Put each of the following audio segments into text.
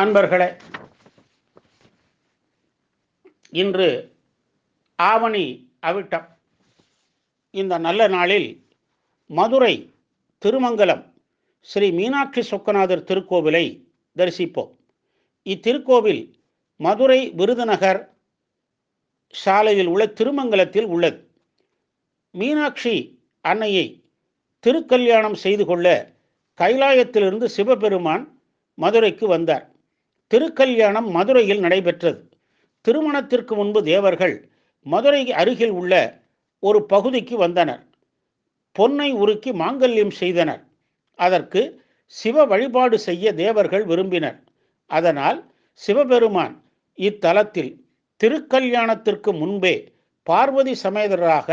அன்பர்களே இன்று ஆவணி அவிட்டம். இந்த நல்ல நாளில் மதுரை திருமங்கலம் ஸ்ரீ மீனாட்சி சொக்கநாதர் திருக்கோவிலை தரிசிப்போம். இத்திருக்கோவில் மதுரை விருதுநகர் சாலையில் உள்ள திருமங்கலத்தில் உள்ளது. மீனாட்சி அன்னையை திருக்கல்யாணம் செய்து கொள்ள கைலாயத்திலிருந்து சிவபெருமான் மதுரைக்கு வந்தார். திருக்கல்யாணம் மதுரையில் நடைபெற்றது. திருமணத்திற்கு முன்பு தேவர்கள் மதுரை அருகில் உள்ள ஒரு பகுதிக்கு வந்தனர். பொன்னை உருக்கி மாங்கல்யம் செய்தனர். அதற்கு சிவ வழிபாடு செய்ய தேவர்கள் விரும்பினர். அதனால் சிவபெருமான் இத்தலத்தில் திருக்கல்யாணத்திற்கு முன்பே பார்வதி சமேதராக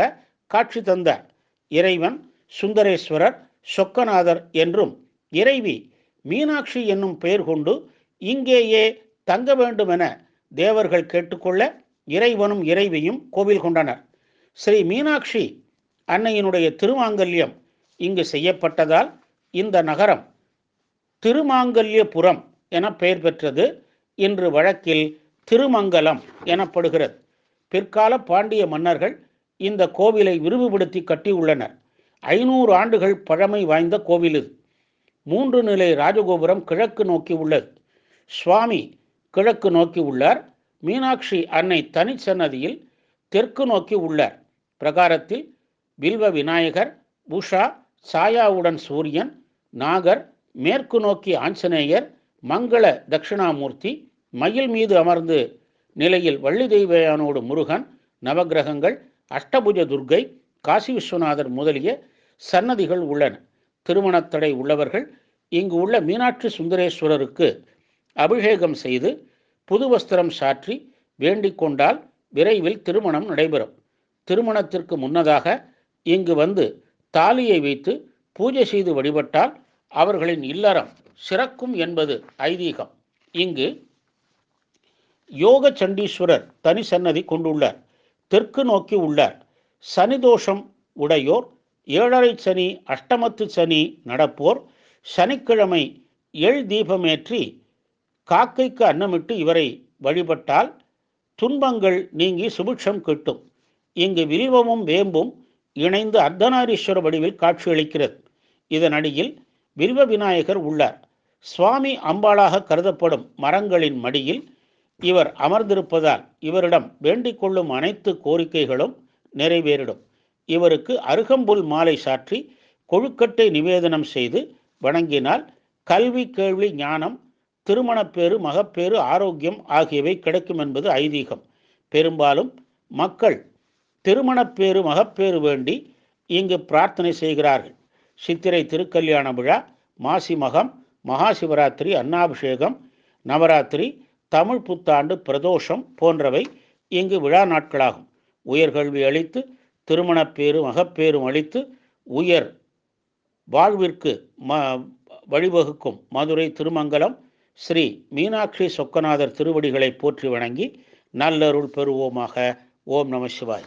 காட்சி தந்தார். இறைவன் சுந்தரேஸ்வரர் சொக்கநாதர் என்றும் இறைவி மீனாட்சி என்னும் பெயர் கொண்டு இங்கேயே தங்க வேண்டுமென தேவர்கள் கேட்டுக்கொள்ள இறைவனும் இறைவியும் கோவில் கொண்டனர். ஸ்ரீ மீனாட்சி அன்னையினுடைய திருமாங்கல்யம் இங்கு செய்யப்பட்டதால் இந்த நகரம் திருமாங்கல்யபுரம் என பெயர் பெற்றது. இன்று வழக்கில் திருமங்கலம் எனப்படுகிறது. பிற்கால பாண்டிய மன்னர்கள் இந்த கோவிலை விரிவுபடுத்தி கட்டியுள்ளனர். ஐநூறு ஆண்டுகள் பழமை வாய்ந்த கோவில் இது. மூன்று நிலை ராஜகோபுரம் கிழக்கு நோக்கி உள்ளது. சுவாமி கிழக்கு நோக்கி உள்ளார். மீனாட்சி அன்னை தனிச்சன்னதியில் தெற்கு நோக்கி உள்ளார். பிரகாரத்தில் வில்வ விநாயகர் உஷா சாயாவுடன் சூரியன் நாகர் மேற்கு நோக்கி ஆஞ்சநேயர் மங்கள தட்சிணாமூர்த்தி மயில் மீது அமர்ந்து நிலையில் வள்ளி தெய்வயானோடு முருகன் நவகிரகங்கள் அஷ்டபுஜ துர்க்கை காசி விஸ்வநாதர் முதலிய சன்னதிகள் உள்ளன. திருமணத்தடை உள்ளவர்கள் இங்கு உள்ள மீனாட்சி சுந்தரேஸ்வரருக்கு அபிஷேகம் செய்து புது வஸ்திரம் சாற்றி வேண்டிக் கொண்டால் விரைவில் திருமணம் நடைபெறும். திருமணத்திற்கு முன்னதாக இங்கு வந்து தாலியை வைத்து பூஜை செய்து வழிபட்டால் அவர்களின் இல்லறம் சிறக்கும் என்பது ஐதீகம். இங்கு யோக சண்டீஸ்வரர் தனி சன்னதி கொண்டுள்ளார். தெற்கு நோக்கி உள்ளார். சனி தோஷம் உடையோர் ஏழரை சனி அஷ்டமத்து சனி நடப்போர் சனிக்கிழமை எள் தீபமேற்றி காக்கைக்கு அன்னமிட்டு இவரை வழிபட்டால் துன்பங்கள் நீங்கி சுபிக்ஷம் கிட்டும். இங்கு விரிவமும் வேம்பும் இணைந்து அர்த்தநாரீஸ்வர வடிவில் காட்சியளிக்கிறது. இதனடியில் விரிவ வில்வ விநாயகர் உள்ளார். சுவாமி அம்பாளாக கருதப்படும் மரங்களின் மடியில் இவர் அமர்ந்திருப்பதால் இவரிடம் வேண்டிக் கொள்ளும் அனைத்து கோரிக்கைகளும் நிறைவேறிடும். இவருக்கு அருகம்புல் மாலை சாற்றி கொழுக்கட்டை நிவேதனம் செய்து வணங்கினால் கல்வி கேள்வி ஞானம் திருமணப்பேறு மகப்பேறு ஆரோக்கியம் ஆகியவை கிடைக்கும் என்பது ஐதீகம். பெரும்பாலும் மக்கள் திருமணப்பேறு மகப்பேறு வேண்டி இங்கு பிரார்த்தனை செய்கிறார்கள். சித்திரை திருக்கல்யாண விழா மாசி மகம் மகா சிவராத்திரி அன்னாபிஷேகம் நவராத்திரி தமிழ் புத்தாண்டு பிரதோஷம் போன்றவை இங்கு விழா நாட்களாகும். உயர்கல்வி அளித்து திருமணப்பேறு மகப்பேறும் அளித்து உயர் வாழ்விற்கு ம வழிவகுக்கும் மதுரை திருமங்கலம் ஸ்ரீ மீனாட்சி சொக்கநாதர் திருவடிகளை போற்றி வணங்கி நல்லருள் பெறுவோமாக. ஓம் நம சிவாய்.